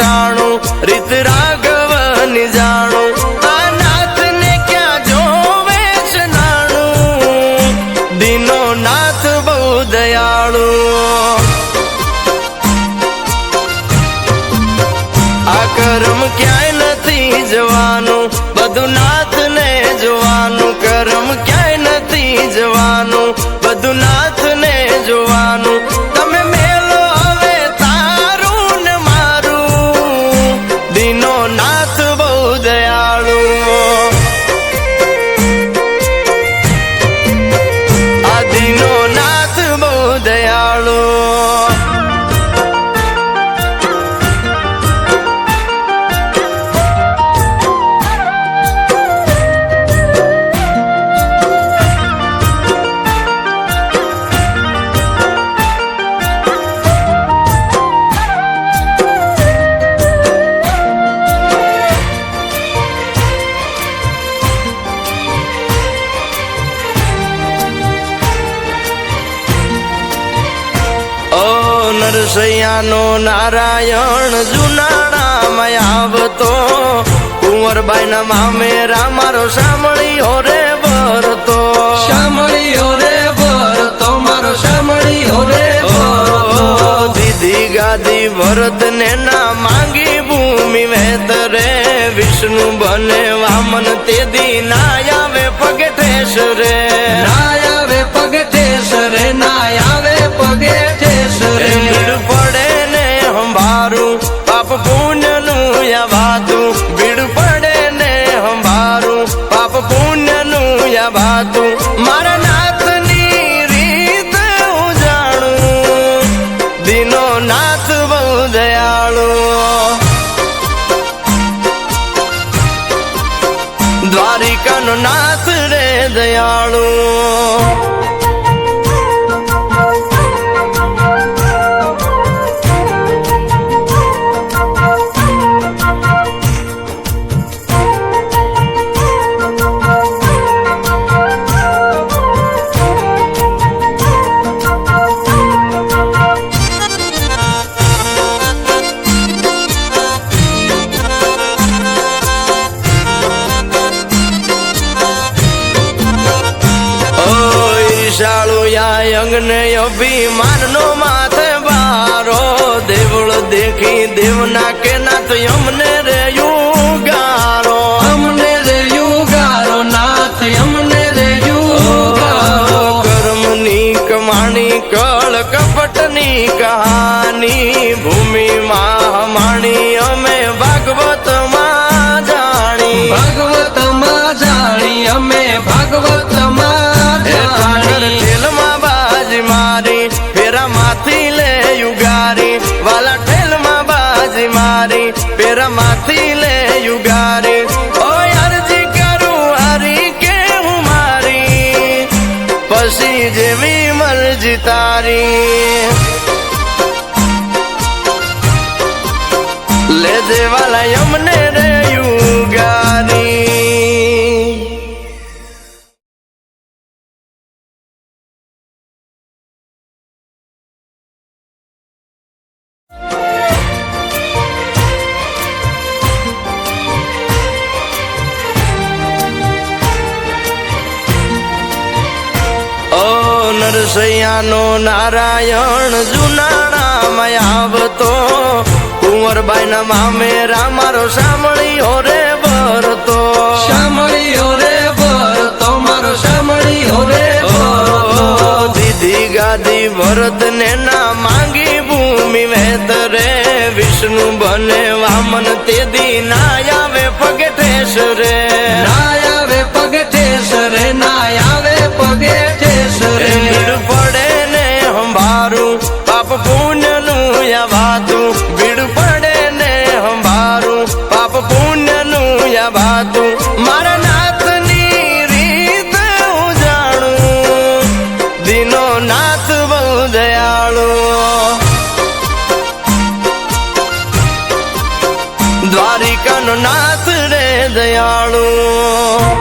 ટાણું, રીત રાઘવની જાણું, આ નાથને ક્યાં જોવે છે દીનો નાથ બહુ દયાળુ. આ કરમ ક્યાંય નથી જવાનું, બધું નાથ ને જોવાનું, કરમ ક્યાંય નથી જવાનું, બધું નાથ નરસૈયાનો નારાયણ જુનાળામાં આવતો. કુંવરબાઈ ના મામેરા મારો સાંભળ્યો રે ભરતો શામળીઓ રે ભરતો મારો શામળીઓ રે ભરતો દીદી ગાદી ભરત ને ના માંગી ભૂમિ વેતરે વિષ્ણુ બને વામન તે દી ના આવે પગે ઠેસ રે. દયાળુ. દ્વારિકાનો નાથ રે દયાળુ. અંગને અભિમાન નો માથે બારો દેવળ દેખી દેવના કે નાથ તો અમને રેયું ગારો અમને રેયું ગારો નાથ અમને રે યુગારો. કર્મની કમાણી કળ કપટની વાલા ઠેલમાં બાજી મારી પેરા માથી લે યુગારી. ઓ અરજી કરું, હારી મારી? પછી જેવી મરજી તારી. લે દેવાલા અમને રે યુગારી. નરસૈયાનો નારાયણ જુનાળામાં આવતો. કુંવરબાઈ ના મામેરા મારો સાંભળ્યો રે ભરતો શામળીઓ રે ભરતો મારો શામળીઓ રે ભરતો ઓ દીદી ગાદી ભરત ને ના માંગી ભૂમિ વેતરે વિષ્ણુ બને વામન તે દી ના આવે પગે ઠેસ રે. નો નાથ બહુ દયાળો. દ્વારિકાનો નાથ રે દયાળો.